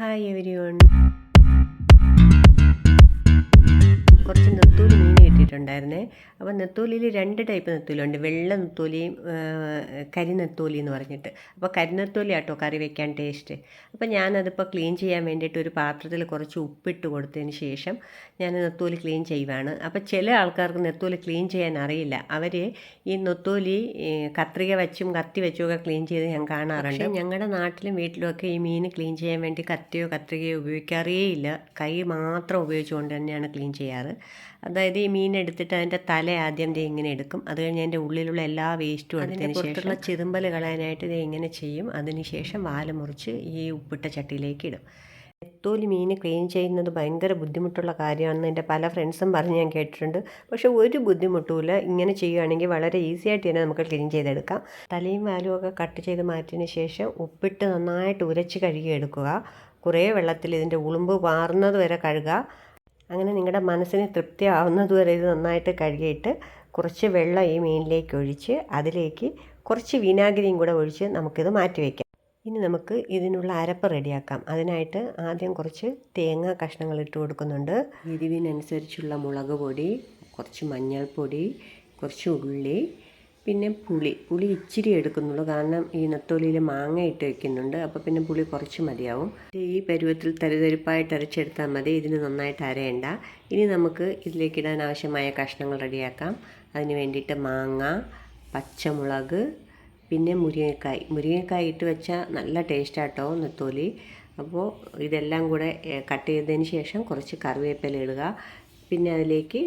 Hi ఎవరి കിട്ടിയിട്ടുണ്ടായിരുന്നേ അപ്പോൾ നെത്തോലിയിൽ രണ്ട് ടൈപ്പ് നെത്തോലിയുണ്ട്. വെള്ള നെത്തോലിയും കരി നെത്തോലി എന്ന് പറഞ്ഞിട്ട്. അപ്പോൾ കരി നെത്തോലി ആട്ടോ കറി വെക്കാൻ ടേസ്റ്റ്. അപ്പോൾ ഞാനതിപ്പോൾ ക്ലീൻ ചെയ്യാൻ വേണ്ടിയിട്ട് ഒരു പാത്രത്തിൽ കുറച്ച് ഉപ്പിട്ട് കൊടുത്തതിന് ശേഷം ഞാൻ നെത്തോലി ക്ലീൻ ചെയ്യുവാണ്. അപ്പോൾ ചില ആൾക്കാർക്ക് നെത്തോലി ക്ലീൻ ചെയ്യാൻ അറിയില്ല. അവർ ഈ നെത്തോലി കത്രിക വെച്ചും കത്തി വെച്ചും ഒക്കെ ക്ലീൻ ചെയ്ത് ഞാൻ കാണാറുണ്ട്. ഞങ്ങളുടെ നാട്ടിലും വീട്ടിലുമൊക്കെ ഈ മീൻ ക്ലീൻ ചെയ്യാൻ വേണ്ടി കത്തിയോ കത്രികയോ ഉപയോഗിക്കാറേ ഇല്ല കൈ മാത്രം ഉപയോഗിച്ചുകൊണ്ട് തന്നെയാണ് ക്ലീൻ ചെയ്യാറ്. അതായത് ഈ മീൻ എടുത്തിട്ട് അതിന്റെ തല ആദ്യം ദേ ഇങ്ങനെ എടുക്കും. അത് കഴിഞ്ഞ് അതിന്റെ ഉള്ളിലുള്ള എല്ലാ വേസ്റ്റും എടുത്തതിന് ശേഷം ചെതുമ്പൽ കളയാനായിട്ട് ദേ ഇങ്ങനെ ചെയ്യും. അതിനുശേഷം വാൽ മുറിച്ച് ഈ ഉപ്പിട്ട ചട്ടിയിലേക്ക് ഇടും. നെത്തോലി മീൻ ക്ലീൻ ചെയ്യുന്നത് ഭയങ്കര ബുദ്ധിമുട്ടുള്ള കാര്യമാണെന്ന് എന്റെ പല ഫ്രണ്ട്സും പറഞ്ഞ് ഞാൻ കേട്ടിട്ടുണ്ട്. പക്ഷേ ഒരു ബുദ്ധിമുട്ടുമില്ല. ഇങ്ങനെ ചെയ്യുകയാണെങ്കിൽ വളരെ ഈസി ആയിട്ട് തന്നെ നമുക്ക് ക്ലീൻ ചെയ്തെടുക്കാം. തലയും വാലും ഒക്കെ കട്ട് ചെയ്ത് മാറ്റിയതിന് ശേഷം ഉപ്പിട്ട് നന്നായിട്ട് ഉരച്ച് കഴുകി എടുക്കുക. കുറേ വെള്ളത്തിൽ ഇതിന്റെ ഉളുമ്പ് വാർന്നത് വരെ കഴുകുക. അങ്ങനെ നിങ്ങളുടെ മനസ്സിന് തൃപ്തിയാവുന്നതുവരെ ഇത് നന്നായിട്ട് കഴുകിയിട്ട് കുറച്ച് വെള്ളം ഈ മീനിലേക്ക് ഒഴിച്ച് അതിലേക്ക് കുറച്ച് വിനാഗിരിയും കൂടെ ഒഴിച്ച് നമുക്കിത് മാറ്റി വയ്ക്കാം ഇനി നമുക്ക് ഇതിനുള്ള അരപ്പ് റെഡിയാക്കാം. അതിനായിട്ട് ആദ്യം കുറച്ച് തേങ്ങ കഷ്ണങ്ങൾ ഇട്ട് കൊടുക്കുന്നുണ്ട്. എരിവിനനുസരിച്ചുള്ള മുളക് പൊടി കുറച്ച് മഞ്ഞൾപ്പൊടി കുറച്ച് ഉള്ളി പിന്നെ പുളി. പുളി ഇച്ചിരി എടുക്കുന്നുള്ളൂ. കാരണം ഈ നത്തോലിയിൽ മാങ്ങ ഇട്ട് വെക്കുന്നുണ്ട്. അപ്പോൾ പിന്നെ പുളി കുറച്ച് മതിയാവും. ഈ പരുവത്തിൽ തരിതരിപ്പായിട്ട് അരച്ചെടുത്താൽ മതി. ഇതിന് നന്നായിട്ട് അരയണ്ട. ഇനി നമുക്ക് ഇതിലേക്ക് ഇടാൻ ആവശ്യമായ കഷ്ണങ്ങൾ റെഡിയാക്കാം. അതിന് വേണ്ടിയിട്ട് മാങ്ങ പച്ചമുളക് പിന്നെ മുരിങ്ങക്കായ്. മുരിങ്ങക്കായ് ഇട്ട് വെച്ചാൽ നല്ല ടേസ്റ്റാട്ടോ നത്തോലി. അപ്പോൾ ഇതെല്ലാം കൂടെ കട്ട് ചെയ്തതിന് ശേഷം കുറച്ച് കറിവേപ്പില ഇടുക. പിന്നെ അതിലേക്ക്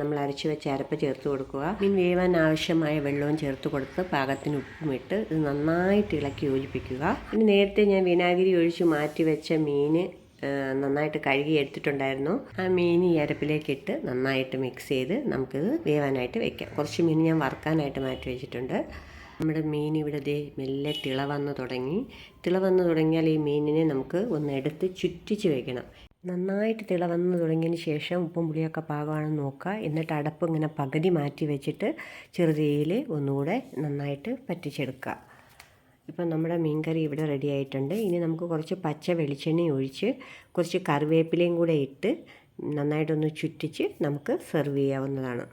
നമ്മൾ അരച്ച് വെച്ച അരപ്പ് ചേർത്ത് കൊടുക്കുക. മീൻ വേവാൻ ആവശ്യമായ വെള്ളവും ചേർത്ത് കൊടുത്ത് പാകത്തിന് ഉപ്പും ഇട്ട് ഇത് നന്നായിട്ട് ഇളക്കി യോജിപ്പിക്കുക. പിന്നെ നേരത്തെ ഞാൻ വിനാഗിരി ഒഴിച്ച് മാറ്റി വെച്ച മീൻ നന്നായിട്ട് കഴുകി എടുത്തിട്ടുണ്ടായിരുന്നു. ആ മീൻ ഈ അരപ്പിലേക്കിട്ട് നന്നായിട്ട് മിക്സ് ചെയ്ത് നമുക്കിത് വേവാനായിട്ട് വെക്കാം. കുറച്ച് മീൻ ഞാൻ വറുക്കാനായിട്ട് മാറ്റി വെച്ചിട്ടുണ്ട്. നമ്മുടെ മീൻ ഇവിടെ ദേ മെല്ലെ തിള വന്ന് തുടങ്ങി. തിള വന്ന് തുടങ്ങിയാൽ ഈ മീനിനെ നമുക്ക് ഒന്ന് എടുത്ത് ചുറ്റിച്ച് വെക്കണം. നന്നായിട്ട് തിള വന്ന് തുടങ്ങിയതിന് ശേഷം ഉപ്പും പുളിയൊക്കെ പാകമാണെന്ന് നോക്കുക. എന്നിട്ട് അടപ്പ് ഇങ്ങനെ പകുതി മാറ്റി വെച്ചിട്ട് ചെറുതീയിൽ ഒന്നുകൂടെ നന്നായിട്ട് പറ്റിച്ചെടുക്കുക. ഇപ്പം നമ്മുടെ മീൻകറി ഇവിടെ റെഡി ആയിട്ടുണ്ട്. ഇനി നമുക്ക് കുറച്ച് പച്ച വെളിച്ചെണ്ണ ഒഴിച്ച് കുറച്ച് കറിവേപ്പിലയും കൂടെ ഇട്ട് നന്നായിട്ടൊന്ന് ചുറ്റിച്ച് നമുക്ക് സെർവ് ചെയ്യാവുന്നതാണ്.